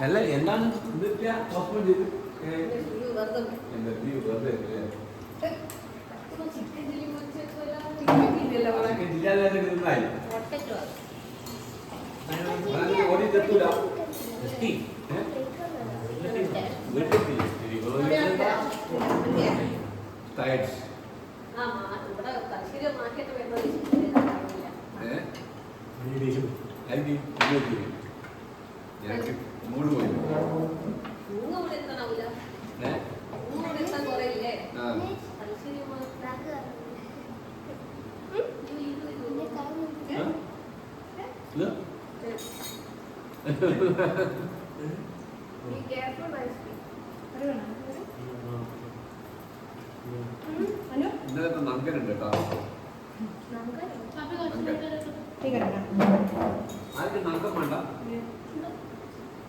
അല്ല എന്താണ് എന്നിട്ട് ഹോസ്പിറ്റൽ ഞങ്ങൾക്ക് മൂട് പോയി. ഇന്നലത്തെ നങ്കനുണ്ട് കേട്ടോ. ആർക്കും നങ്കം വേണ്ട.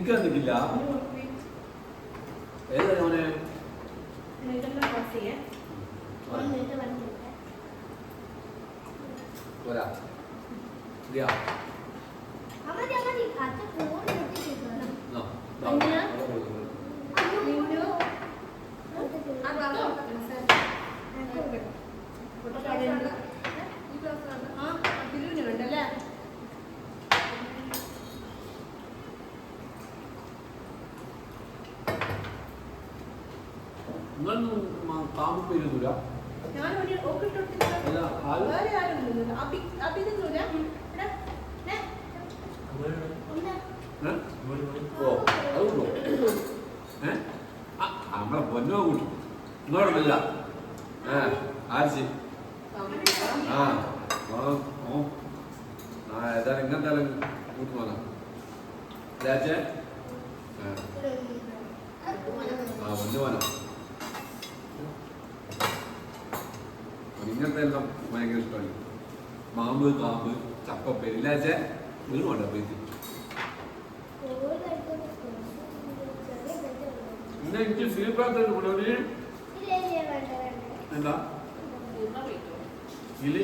എനിക്ക് തന്നിട്ടില്ല ഏതാ മോനെ? പോരാ. ഇല്ല നോ നോ എങ്ങനെയാ? ഉണ്ടല്ലേ നിങ്ങളൊന്നും പാമ്പ് പേരുന്നില്ല ഞാനൊരു വേറെ ആരും അതുകൊണ്ടോ ഏ? ആ, നമ്മളെ പൊന്നോ കൂട്ടി. ഇങ്ങോട്ടില്ല ആരിച്ച് ആ ഓ ഓ. ആ ഏതായാലും ഇങ്ങനത്തെ കൂട്ടി പോകാം രാജേ ആ. ആ പൊന്നു പോകാം ഇങ്ങനത്തെ എല്ലാം ഭയങ്കര ഇഷ്ടമാണ്. മാമ്പ് കാമ്പ് ചപ്പപ്പേര് ഇല്ലാച്ചേ വീണ് വേണ്ട പേര് പിന്നെ എനിക്ക് ശ്രീപ്രാർത്ഥന കൊണ്ടുപോയി എന്താ? ഇൽ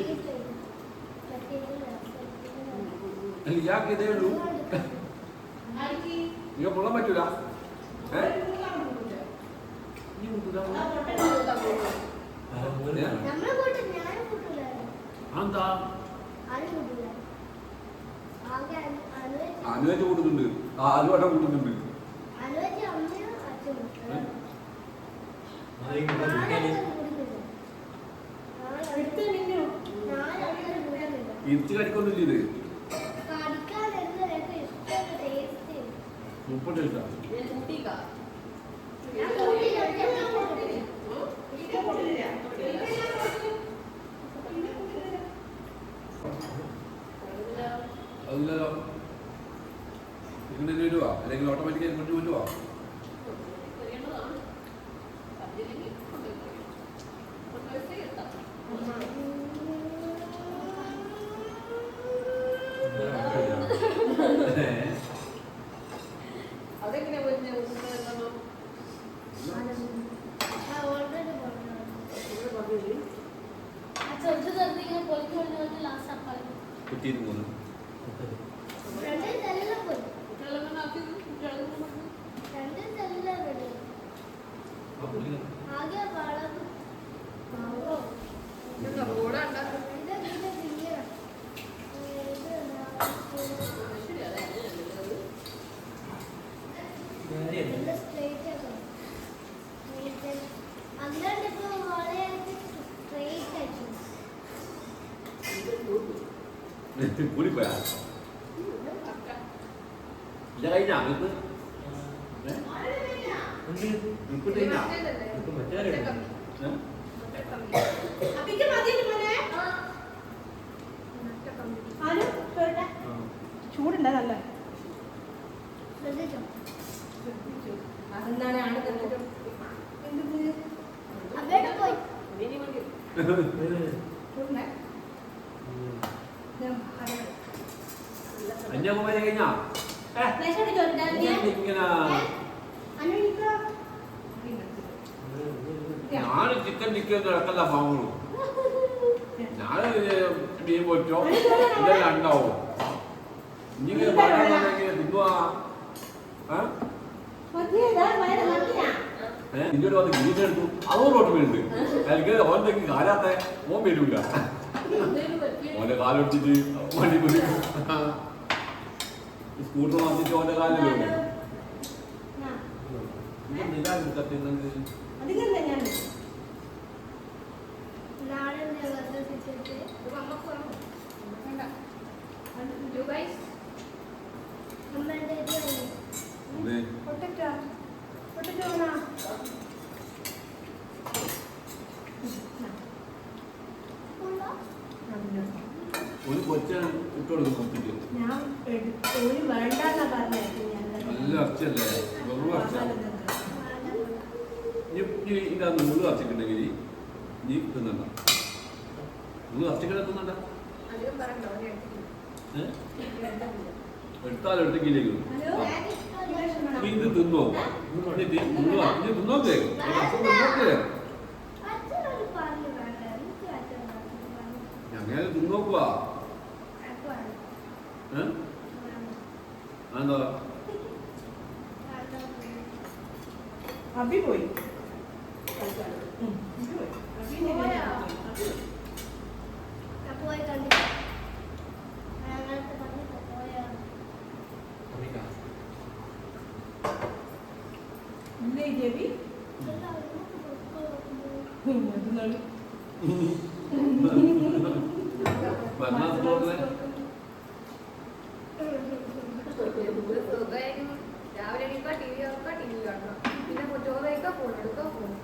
അല്ല ഇയാൾക്ക് ഇതേ ഉള്ളൂ. ഇങ്ങ പൊള്ളാൻ പറ്റൂല. ഏ? അതെന്താ? അനുവദിച്ച് അനുവേറ്റ് കൂട്ടുന്നുണ്ട്. ആ അതുവട്ടം കൂട്ടുന്നുണ്ട്. ഇരിച്ച് കടിക്കൊന്നുമില്ല ഇത്. മുപ്പത് ഇഷ്ടം ഞാൻ കൂട്ടിക്കാ. ഞാൻ കൂട്ടിയില്ല, ഞാൻ ഉം? ഇല്ല കൂട്ടില്ല. ഇല്ല. അതില്ലല്ലോ. ഇങ്ങനെ വരുവാ? അല്ലെങ്കിൽ ഓട്ടോമാറ്റിക്കായി ഇങ്ങോട്ട് വരുവാ? ചെയ്യേണ്ടതാണ്. അങ്ങനെയല്ലല്ലോ മൂന്ന് അന്നേരം ഇപ്പൊ കൂടിപ്പോയാ ഇത് കഴിഞ്ഞാ നിൽക്ക് നിൽക്കും കഴിഞ്ഞാ ചൂടുണ്ട നല്ല അതെന്താണ് ആണ് എന്തത് അവിടെ പോയി ഞാൻ ഇങ്ങനെ അനുനിക്കോ ഞാൻ ചിക്കൻ ചിക്കൻ ഞാൻ മീൻ പൊറ്റോ ഇതെല്ലാം ഉണ്ടാവും ഇങ്ങനെ തിന്നുവാ? നിന്റെ ഒരു വന്ന് ഗ്രീൻ എടുത്തു. റോട്ട് വീണ്ട് അല്ലെങ്കിൽ ഓൻ കാലാത്ത ഓൻ വരൂല. ഓന്റെ കാലൊടിച്ചിട്ട് വണ്ടി കുടി സ്കൂട്ടർ വന്നിട്ട് ഓന്റെ കാലിൽ വീണു. പൊട്ടറ്റോ വേണോ ഒരു കൊച്ചാണ് ഇട്ടുകൊടുക്കും നോക്കിട്ട് ഞാൻ ഒരു വേണ്ടെന്നാ പറഞ്ഞേക്ക് ഞാൻ നല്ല ഇറച്ചല്ലേ വെറും ഇറച്ച നീ നീ ഇതിന്റെ നൂറ് കത്തിക്കുണ്ടെങ്കിൽ നീ തിന്നണ്ട നൂറ് ഇറച്ചിക്കട തിന്നണ്ട. ഏഹ് എടുത്തെങ്കിലേക്ക് ഹലോ നീ ഇത് തിന്നോ? നീ തി- തിന്നോ നീ തിന്നോക്കേ. തിന്നോക്കേ. അപ്പൊ ഏഹ് എന്താ അഭി പോയി. രാവിലെ എണീക്കുക, TV തുറക്കുക, TV കാണുക. പിന്നെ ചോറ് കഴിക്കുക, phone എടുക്കുക, phone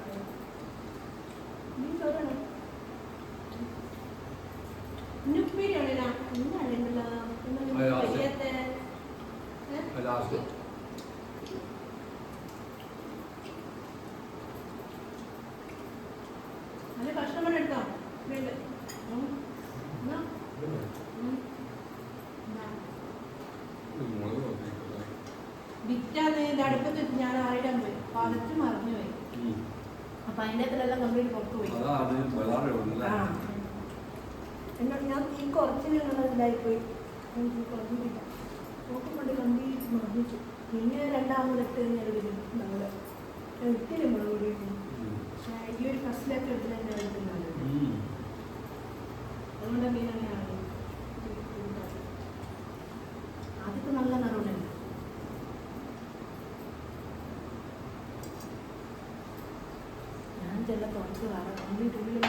വിറ്റാന്ന് അടുപ്പത്ത് ഞാൻ ആറിടാൻ പോയി പതച്ച് മറിഞ്ഞു പോയി. അപ്പൊ അകത്തെല്ലാം കംപ്ലീറ്റ് പുറത്തു പോയി. അതാണ് ബലാറെ ഉണ്ടല്ലേ ആ. എന്നോട് ഞാൻ ഈ കുറച്ച് ഞങ്ങളിതായിപ്പോയി തീ കുറഞ്ഞിട്ടില്ല നോക്കുമ്പോൾ കംപ്ലീറ്റ് മറിഞ്ഞിച്ചു പിന്നെ രണ്ടാമതിട്ട് ഞാൻ വരും നമ്മൾ ഇത്തിരി മുളക് പൊടി. പക്ഷേ ഈ ഒരു ഫസ്റ്റിലൊക്കെ എടുത്തു തന്നെ എടുക്കുന്നത് ഉം. അതുകൊണ്ട് മീൻ അങ്ങനെയാണ് ഇതെല്ലാം കുറച്ച് വേറെ കമ്പ്ലീറ്റ് ഉള്ളിൽ